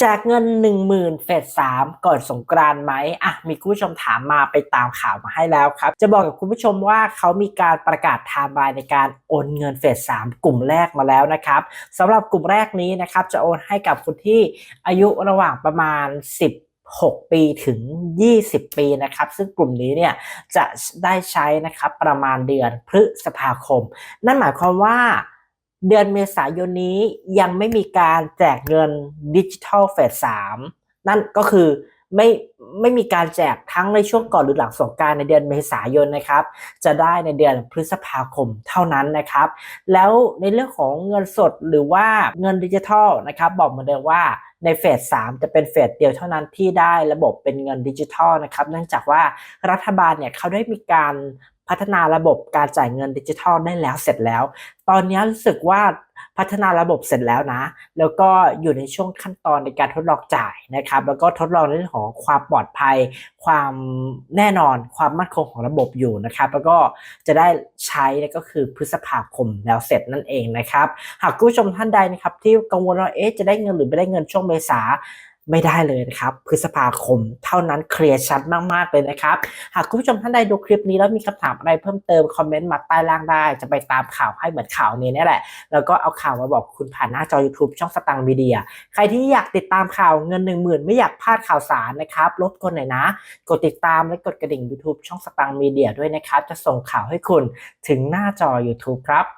แจกเงิน 1 0,000เฟสสามก่อนสงกรานต์ไหมอะมีคุณผู้ชมถามมาไปตามข่าวมาให้แล้วครับ จะบอกกับคุณผู้ชมว่าเขามีการประกาศไทม์ไลน์ในการโอนเงินเฟสสามกลุ่มแรกมาแล้วนะครับสำหรับกลุ่มแรกนี้นะครับจะโอนให้กับคนที่อายุระหว่างประมาณ 10 6 ปีถึง 20 ปีนะครับ ซึ่งกลุ่มนี้เนี่ยจะได้ใช้นะครับประมาณเดือนพฤษภาคม นั่นหมายความว่า เดือนเมษายนนี้ยังไม่มีการแจกเงินดิจิทัลเฟสสามนั่นก็คือไม่ไม่มีการแจกทั้งในช่วงก่อนหรือหลังสงการในเดือนเมษายนนะครับ จะได้ในเดือนพฤษภาคมเท่านั้นนะครับ แล้วในเรื่องของเงินสดหรือว่าเงินดิจิทัลนะครับ บอกเหมือนเดิมว่าในเฟส3จะเป็นเฟสเดียวเท่านั้นที่ได้ระบบเป็นเงินดิจิทัลนะครับ เนื่องจากว่ารัฐบาลเนี่ยเขาได้มีการ พัฒนาระบบการจ่ายเงินดิจิทัลได้แล้วเสร็จแล้ว ตอนนี้รู้สึกว่าพัฒนาระบบเสร็จแล้วนะ แล้วก็อยู่ในช่วงขั้นตอนในการทดลองจ่ายนะครับ แล้วก็ทดลองในเรื่องของความปลอดภัย ความแน่นอน ความมั่นคงของระบบอยู่นะครับ แล้วก็จะได้ใช้ก็คือพฤษภาคมแล้วเสร็จนั่นเองนะครับ หากคุณผู้ชมท่านใดนะครับที่กังวลว่าเอ๊ะจะได้เงินหรือไม่ได้เงินช่วงเมษา ไม่ได้เลยนะครับ พฤษภาคมเท่านั้นเคลียร์ชัดมาก ๆ เลยนะครับ หากคุณผู้ชมท่านใดดูคลิปนี้แล้วมีคำถามอะไรเพิ่มเติม คอมเมนต์มาใต้ล่างได้ จะไปตามข่าวให้เหมือนข่าวนี้นี่แหละ แล้วก็เอาข่าวมาบอกคุณผ่านหน้าจอ YouTube ช่องสตังค์มีเดีย ใครที่อยากติดตามข่าวเงิน 1 0,000 ไม่อยากพลาดข่าวสารนะครับรบกวนหน่อยนะ กดติดตามและกดกระดิ่ง YouTube ช่องสตังค์มีเดียด้วยนะครับจะส่งข่าวให้คุณถึงหน้าจอ YouTube ครับ